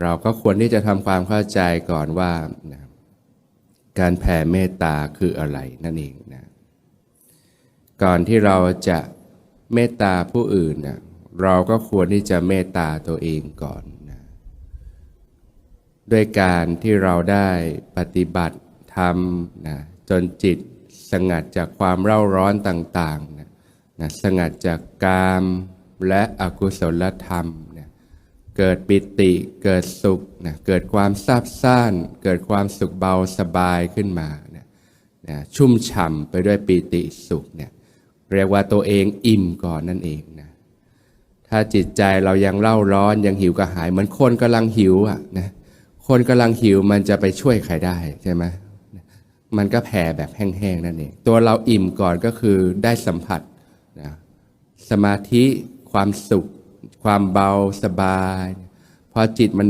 เราก็ควรที่จะทำความเข้าใจก่อนว่านะการแผ่เมตตาคืออะไรนั่นเองนะก่อนที่เราจะเมตตาผู้อื่นนะเราก็ควรที่จะเมตตาตัวเองก่อนนะด้วยการที่เราได้ปฏิบัติธรรมนะจนจิตสงัดจากความเร่าร้อนต่างๆนะนะสงัดจากกามและอกุศลธรรม เกิดปิติ เกิดสุขนะเกิดความซาบซ่าน เกิดความสุขเบาสบายขึ้นมานะนะชุ่มฉ่ำไปด้วยปิติสุขเนี่ยเรียกว่าตัวเองอิ่มก่อนนั่นเองนะถ้าจิตใจเรายังเล่าร้อนยังหิวกระหายเหมือนคนกำลังหิวอะนะคนกำลังหิวมันจะไปช่วยใครได้ใช่ไหมมันก็แผ่แบบแห้งๆนั่นเอง ตัวเราอิ่มก่อนก็คือได้สัมผัสนะสมาธิความสุข ความเบาสบาย พอจิตมัน